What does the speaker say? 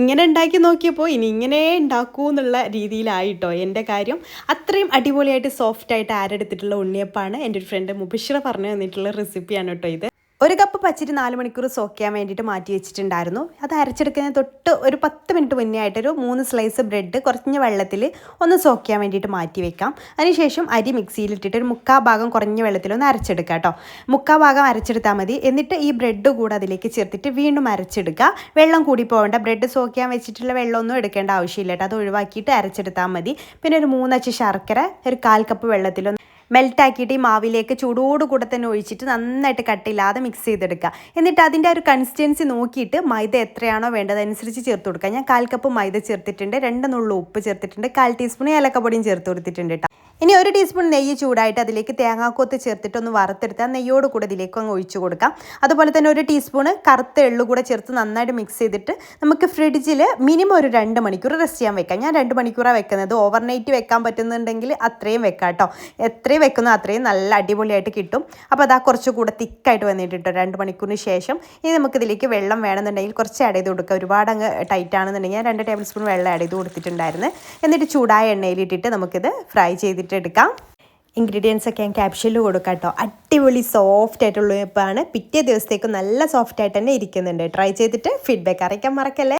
ഇങ്ങനെ ഉണ്ടാക്കി നോക്കിയപ്പോൾ ഇനി ഇങ്ങനെ ഉണ്ടാക്കൂ എന്നുള്ള രീതിയിലായിട്ടോ എന്റെ കാര്യം. അത്രയും അടിപൊളിയായിട്ട് സോഫ്റ്റായിട്ട് ആരെടുത്തിട്ടുള്ള ഉണ്ണിയപ്പാണ് എന്റെ ഒരു ഫ്രണ്ട് മുബിഷ്ര പറഞ്ഞു തന്നിട്ടുള്ള റെസിപ്പിയാണ് കേട്ടോ ഇത്. ഒരു കപ്പ് പച്ചരി നാല് മണിക്കൂർ സോക്ക് ചെയ്യാൻ വേണ്ടിയിട്ട് മാറ്റി വെച്ചിട്ടുണ്ടായിരുന്നു. അത് അരച്ചെടുക്കുന്നതിന് തൊട്ട് ഒരു പത്ത് മിനിറ്റ് മുന്നേ ആയിട്ടൊരു മൂന്ന് സ്ലൈസ് ബ്രെഡ് കുറഞ്ഞ വെള്ളത്തിൽ ഒന്ന് സോക്ക് ചെയ്യാൻ വേണ്ടിയിട്ട് മാറ്റി വെക്കാം. അതിനുശേഷം അരി മിക്സിയിലിട്ടിട്ട് ഒരു മുക്കാ ഭാഗം കുറഞ്ഞ വെള്ളത്തിൽ ഒന്ന് അരച്ചെടുക്കുക കേട്ടോ. മുക്കാ ഭാഗം അരച്ചെടുത്താൽ മതി. എന്നിട്ട് ഈ ബ്രെഡ് കൂടെ അതിലേക്ക് ചേർത്തിട്ട് വീണ്ടും അരച്ചെടുക്കുക. വെള്ളം കൂടി പോകേണ്ട. ബ്രെഡ് സോക്ക് ചെയ്യാൻ വെച്ചിട്ടുള്ള വെള്ളമൊന്നും എടുക്കേണ്ട ആവശ്യമില്ല കേട്ടോ. അത് ഒഴിവാക്കിയിട്ട് അരച്ചെടുത്താൽ മതി. പിന്നെ ഒരു മൂന്നച്ച് ശർക്കര ഒരു കാൽ കപ്പ് വെള്ളത്തിലൊന്ന് മെൽറ്റാക്കിയിട്ട് ഈ മാവിലേക്ക് ചൂടോട് ചൂടോടുകൂടെ തന്നെ ഒഴിച്ചിട്ട് നന്നായിട്ട് കട്ടില്ലാതെ മിക്സ് ചെയ്തെടുക്കുക. എന്നിട്ട് അതിന്റെ ഒരു കൺസിസ്റ്റൻസി നോക്കിയിട്ട് മൈദ എത്രയാണോ വേണ്ടത് അനുസരിച്ച് ചേർത്ത് കൊടുക്കുക. ഞാൻ കാൽ കപ്പ് മൈദ ചേർത്തിട്ടുണ്ട് രണ്ട് നുള്ളു ഉപ്പ് ചേർത്തിട്ടുണ്ട് കാൽ ടീസ്പൂൺ ഏലക്കപ്പൊടിയും ചേർത്ത് കൊടുത്തിട്ടുണ്ട് കേട്ടോ ഇനി ഒരു ടീസ്പൂൺ നെയ്യ് ചൂടായിട്ട് അതിലേക്ക് തേങ്ങാക്കൊത്ത് ചേർത്തിട്ട് ഒന്ന് വറുത്തെടുത്താൽ നെയ്യോട് കൂടെ ഇതിലേക്ക് അങ്ങ് ഒഴിച്ചു കൊടുക്കാം. അതുപോലെ തന്നെ ഒരു ടീസ്പൂണ് കറുത്ത എള്ളു കൂടെ ചേർത്ത് നന്നായിട്ട് മിക്സ് ചെയ്തിട്ട് നമുക്ക് ഫ്രിഡ്ജിൽ മിനിമം ഒരു രണ്ട് മണിക്കൂർ റെസ്റ്റ് ചെയ്യാൻ വെക്കാം. ഞാൻ രണ്ട് മണിക്കൂറാണ് വെക്കുന്നത്. ഓവർനൈറ്റ് വെക്കാൻ പറ്റുന്നുണ്ടെങ്കിൽ അത്രയും വെക്കാം കേട്ടോ എത്രയും വെക്കുന്നോ അത്രയും നല്ല അടിപൊളിയായിട്ട് കിട്ടും. അപ്പോൾ അതാ കുറച്ചുകൂടെ തിക്കായിട്ട് വന്നിട്ടുണ്ട് രണ്ട് മണിക്കൂറിന് ശേഷം. ഇനി നമുക്കിതിലേക്ക് വെള്ളം വേണമെന്നുണ്ടെങ്കിൽ കുറച്ച് ആഡ് ചെയ്ത് കൊടുക്കുക ഒരുപാട് അങ്ങ് ടൈറ്റ് ആണെന്നുണ്ടെങ്കിൽ ഞാൻ രണ്ട് ടേബിൾ സ്പൂൺ വെള്ളം ആഡ് ചെയ്ത് കൊടുത്തിട്ടുണ്ടായിരുന്നു. എന്നിട്ട് ചൂടായ എണ്ണയിലിട്ടിട്ട് നമുക്കിത് ഫ്രൈ ചെയ്തിട്ട് എടുക്കാം. ഇൻഗ്രീഡിയൻസ് ഒക്കെ ഞാൻ ക്യാപ്ഷനിൽ കൊടുക്കാം കേട്ടോ അടിപൊളി സോഫ്റ്റ് ആയിട്ടുള്ള ആണ് പിറ്റേ ദിവസത്തേക്ക് നല്ല സോഫ്റ്റ് ആയിട്ട് തന്നെ ഇരിക്കുന്നുണ്ട്. ട്രൈ ചെയ്തിട്ട് ഫീഡ്ബാക്ക് അറിയിക്കാൻ മറക്കല്ലേ?